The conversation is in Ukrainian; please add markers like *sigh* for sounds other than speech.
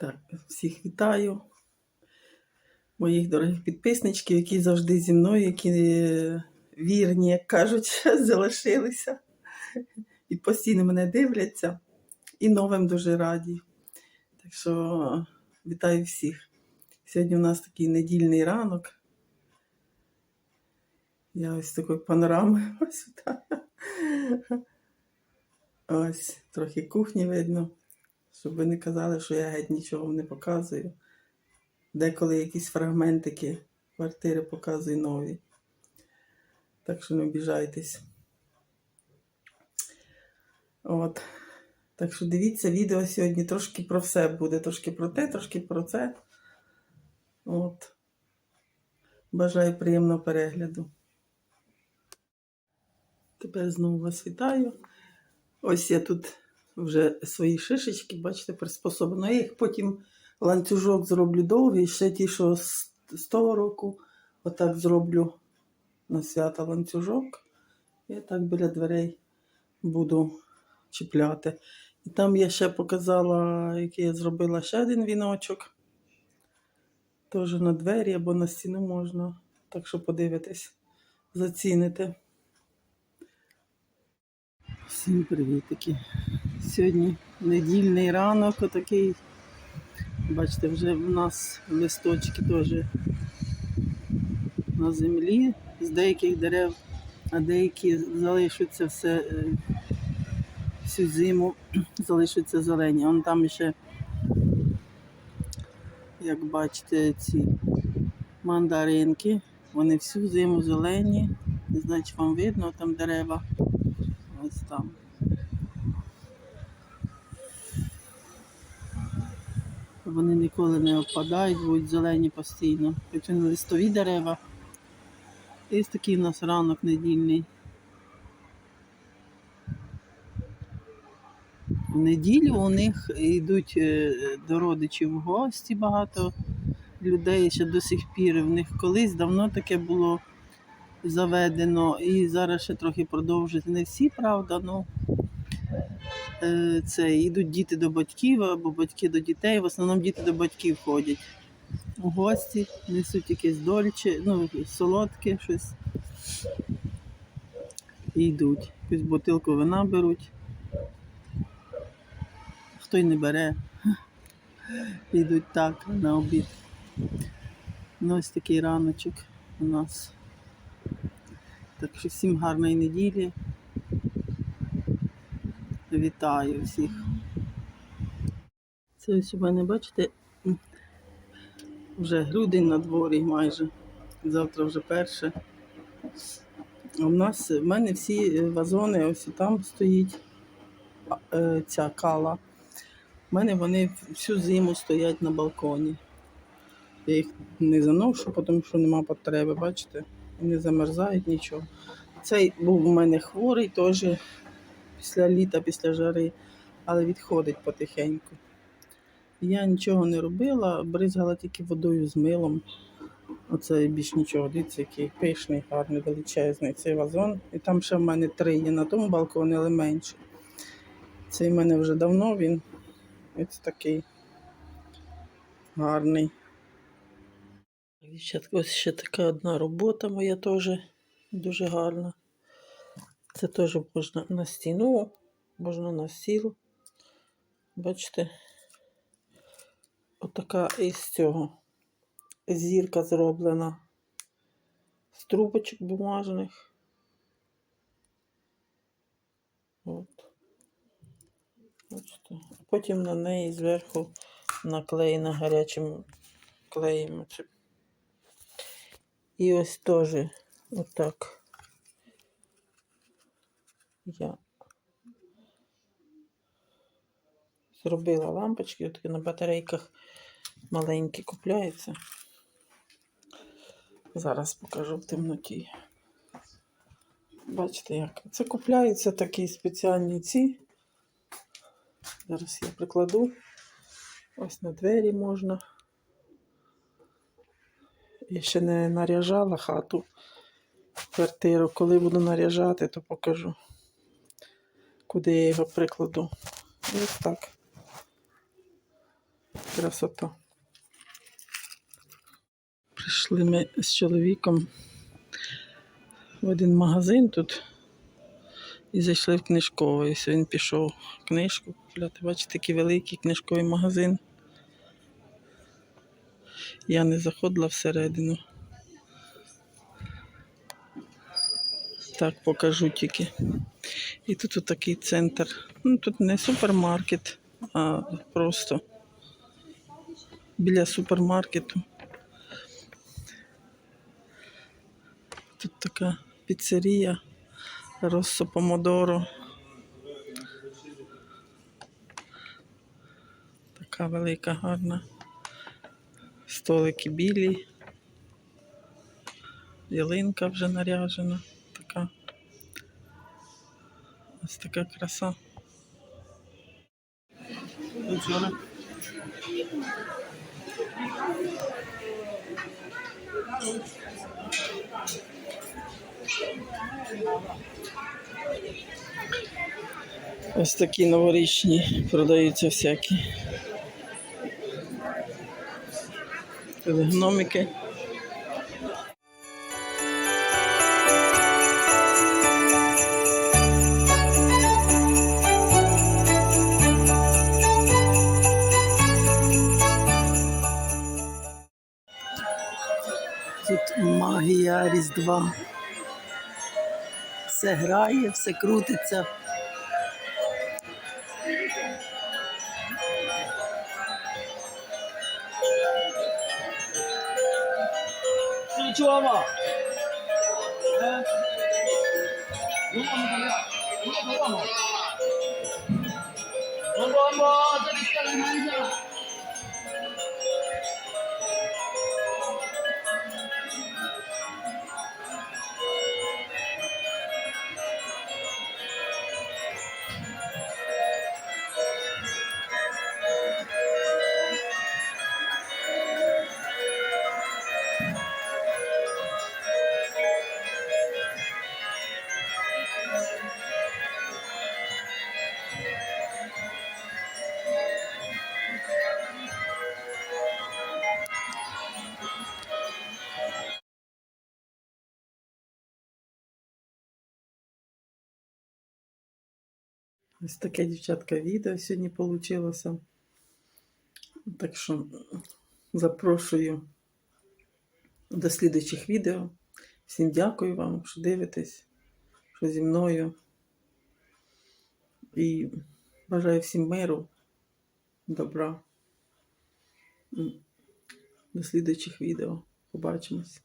Так, всіх вітаю. Моїх дорогих підписничків, які завжди зі мною, які е, вірні, як кажуть, *laughs* залишилися. І постійно мене дивляться. І новим дуже раді. Так що вітаю всіх. Сьогодні у нас такий недільний ранок. Я ось такої панорами. *laughs* Ось так. Ось, трохи кухні видно, щоб ви не казали, що я геть нічого не показую. Деколи якісь фрагментики квартири показую нові. Так що не обіжайтесь. От. Так що дивіться відео сьогодні трошки про все буде, трошки про те, трошки про це. От. Бажаю приємного перегляду. Тепер знову вас вітаю. Ось я тут вже свої шишечки, бачите, приспособлено. Я їх потім ланцюжок зроблю довгий, ще ті, що з, того року, отак зроблю на свято ланцюжок. І так біля дверей буду чіпляти. І там я ще показала, який я зробила ще один віночок. Теж на двері або на стіну можна. Так що подивитесь, заціните. Всім привітики. Сьогодні недільний ранок, отакий. Бачите, вже в нас листочки теж на землі з деяких дерев, а деякі залишаться все е, всю зиму, *clears throat* залишаться зелені. Вон там ще, як бачите, ці мандаринки. Вони всю зиму зелені. Не знаю, вам видно, там дерева. Ось там. Вони ніколи не опадають, будуть зелені постійно. Хоч вони листові дерева. І ось такий у нас ранок недільний. В неділю у них йдуть е, до родичів в гості багато людей ще до сих пір. В них колись давно таке було заведено і зараз ще трохи продовжують. Не всі, правда, ну це йдуть діти до батьків або батьки до дітей. В основному діти до батьків ходять у гості, несуть якесь дольче, ну, солодке щось. І йдуть. Якусь бутилку вина беруть. Хто й не бере. Йдуть так на обід. Ну, ось такий раночок у нас. Так що всім гарної неділі. Вітаю всіх. Це ось у мене, бачите, вже грудень на дворі майже. Завтра вже перше. У нас в мене всі вазони, ось там стоїть е, ця кала. У мене вони всю зиму стоять на балконі. Я їх не заношу, тому що нема потреби, бачите? Не замерзають нічого. Цей був у мене хворий теж після літа, після жари, але відходить потихеньку. Я нічого не робила, бризгала тільки водою з милом. Оце більш нічого. Дивіться, який пишний, гарний, величезний цей вазон. І там ще в мене три є на тому балконі, але менше. Цей в мене вже давно він ось такий гарний. Ось ще така одна робота моя теж дуже гарна. Це теж можна на стіну, можна на стіл. Бачите, отака із цього зірка зроблена з трубочок бумажних. От. Бачите. Потім на неї зверху наклеєна гарячим клеєм. і ось теж отак. Я зробила лампочки, отакі на батарейках маленькі купляються. Зараз покажу в темноті. Бачите, як? Це купляються такі спеціальні ці. Зараз я прикладу. Ось на двері можна. Я ще не наряжала хату, квартиру. Коли буду наряжати, то покажу, куди я його прикладу. Ось так. Красота. Прийшли ми з чоловіком в один магазин тут і зайшли в книжковий. Він пішов книжку купляти. Бачите, такий великий книжковий магазин. Я не заходила всередину. Так, покажу тільки. І тут такий центр. Ну, тут не супермаркет, а просто біля супермаркету. Тут така піцерія Россо Помодоро. Така велика, гарна. Столики білі. Ялинка вже наряжена. Ось така краса. Ось такі новорічні продаються всякі. Гномики. Тут магія Різдва. Все грає, все крутиться. Чого? Е? Ну, Ось таке, дівчатка, відео сьогодні вийшло. Так що запрошую до слідуючих відео. Всім дякую вам, що дивитесь, що зі мною. І бажаю всім миру, добра. До слідуючих відео. Побачимось.